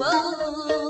whoa.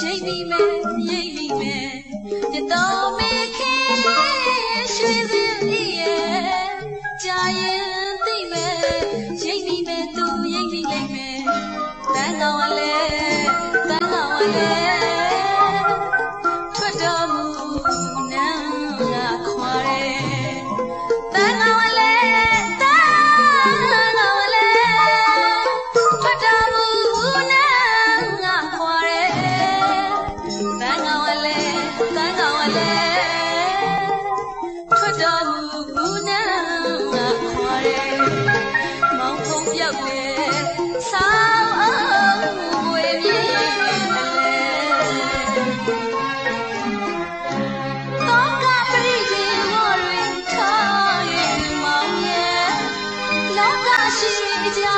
ရိပ်ပြီးမယ်ရိပ်ပြီးမယ်ရတော်မေခင်ရွှေစင်လေးရဲ့ကြာရဲ့ 家。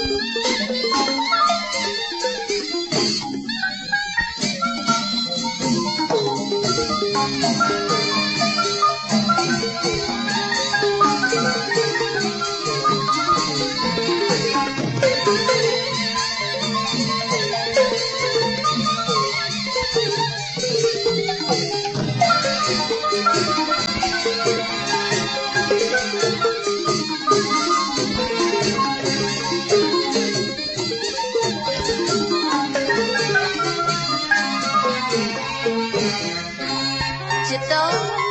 digital